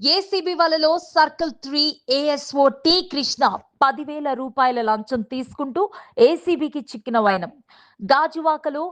ACB వలలో circle three ASO T Krishna పదివేల రూపాయల లంచం తీసుకుంటూ ఏసీబీకి చిక్కిన వైనం. గాజువాకలో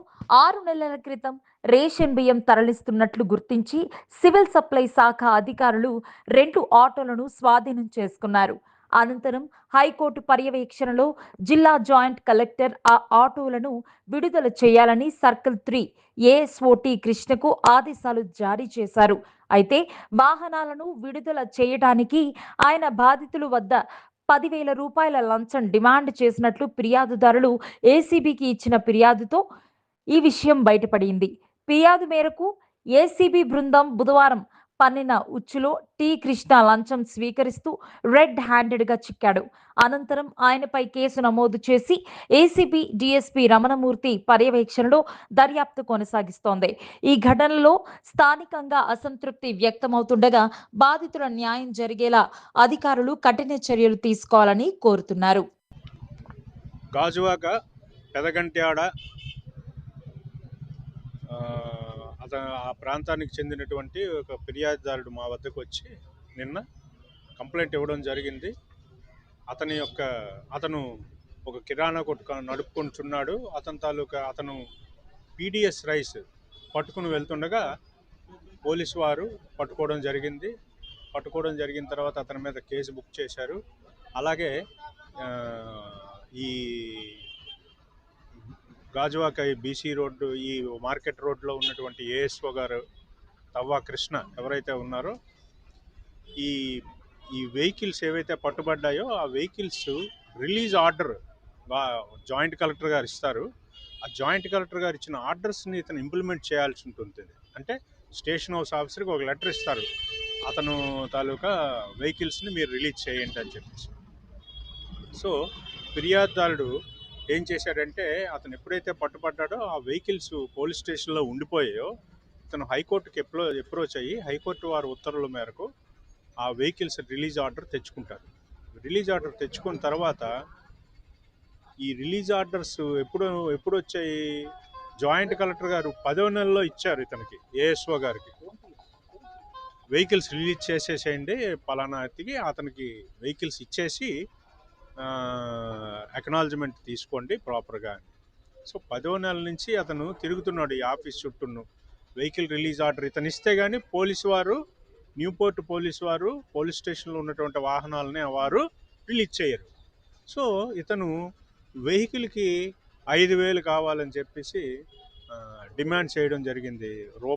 ఆరు నెలల క్రితం రేషన్ బియ్యం తరలిస్తున్నట్లు గుర్తించి సివిల్ సప్లై శాఖ అధికారులు రెండు ఆటోలను స్వాధీనం చేసుకున్నారు. అనంతరం హైకోర్టు పర్యవేక్షణలో జిల్లా జాయింట్ కలెక్టర్ ఆ ఆటోలను విడుదల చేయాలని సర్కిల్ త్రీ ఏఎస్ఓటి కృష్ణకు ఆదేశాలు జారీ చేశారు. అయితే వాహనాలను విడుదల చేయడానికి ఆయన బాధితుల వద్ద పదివేల రూపాయల లంచం డిమాండ్ చేసినట్లు ఫిర్యాదుదారులు ఏసీబీకి ఇచ్చిన ఫిర్యాదుతో ఈ విషయం బయటపడింది. ఫిర్యాదు మేరకు ఏసీబీ బృందం బుధవారం పన్నిన ఉచ్చులో టి కృష్ణ లంచం స్వీకరిస్తూ రెడ్ హ్యాండెడ్గా చిక్కాడు. అనంతరం ఆయనపై కేసు నమోదు చేసి ఏసీబీ డిఎస్పీ రమణమూర్తి పర్యవేక్షణలో దర్యాప్తు కొనసాగిస్తోంది. ఈ ఘటనలో స్థానికంగా అసంతృప్తి వ్యక్తమవుతుండగా బాధితుల న్యాయం జరిగేలా అధికారులు కఠిన చర్యలు తీసుకోవాలని కోరుతున్నారు. గాజువాక పెదగంట్యాడ ఆ, అతను ఆ ప్రాంతానికి చెందినటువంటి ఒక ఫిర్యాదుదారుడు మా వద్దకు వచ్చి నిన్న కంప్లైంట్ ఇవ్వడం జరిగింది. అతని యొక్క అతను ఒక కిరాణా కొట్టు నడుపుకుంటున్నాడు. అతని తాలూకా అతను పీడిఎస్ రైస్ పట్టుకుని వెళ్తుండగా పోలీసు వారు పట్టుకోవడం జరిగింది. పట్టుకోవడం జరిగిన తర్వాత అతని మీద కేసు బుక్ చేశారు. అలాగే ఈ గాజువాక ఈ బీసీ రోడ్డు ఈ మార్కెట్ రోడ్లో ఉన్నటువంటి ఏఎస్ఓ గారు తవ్వా కృష్ణ ఎవరైతే ఉన్నారో ఈ ఈ వెహికల్స్ ఏవైతే పట్టుబడ్డాయో ఆ vehicles release order joint collector గారు ఇస్తారు. ఆ జాయింట్ కలెక్టర్ గారు ఇచ్చిన ఆర్డర్స్ని ఇతను ఇంప్లిమెంట్ చేయాల్సి ఉంటుంది. అంటే స్టేషన్ హౌస్ ఆఫీసర్కి ఒక లెటర్ ఇస్తారు. అతను తాలూకా వెహికల్స్ని మీరు రిలీజ్ చేయండి అని చెప్పేసి. సో ఫిర్యాదుదారుడు ఏం చేశాడంటే అతను ఎప్పుడైతే పట్టుబడ్డాడో ఆ వెహికల్స్ పోలీస్ స్టేషన్లో ఉండిపోయాయో ఇతను హైకోర్టుకి ఎప్రో అప్రోచ్ అయ్యి హైకోర్టు వారి ఉత్తర్వుల మేరకు ఆ వెహికల్స్ రిలీజ్ ఆర్డర్ తెచ్చుకుంటారు. రిలీజ్ ఆర్డర్ తెచ్చుకున్న తర్వాత ఈ రిలీజ్ ఆర్డర్స్ ఎప్పుడు ఎప్పుడు వచ్చాయి జాయింట్ కలెక్టర్ గారు పదో నెలలో ఇచ్చారు ఇతనికి ఏఎస్ఓ గారికి. వెహికల్స్ రిలీజ్ చేసేసేయండి పలానా ఎత్తికి అతనికి వెహికల్స్ ఇచ్చేసి అక్నాలజ్మెంట్ తీసుకోండి ప్రాపర్గా సో పదో నెల నుంచి అతను తిరుగుతున్నాడు ఈ ఆఫీస్ చుట్టూను. వెహికల్ రిలీజ్ ఆర్డర్ ఇతను ఇస్తే కానీ పోలీసు వారు న్యూపోర్ట్ పోలీసు వారు పోలీస్ స్టేషన్లో ఉన్నటువంటి వాహనాలనే వారు రిలీజ్ చేయరు. సో ఇతను వెహికల్కి ఐదు వేలు కావాలని చెప్పేసి డిమాండ్ చేయడం జరిగింది. రూ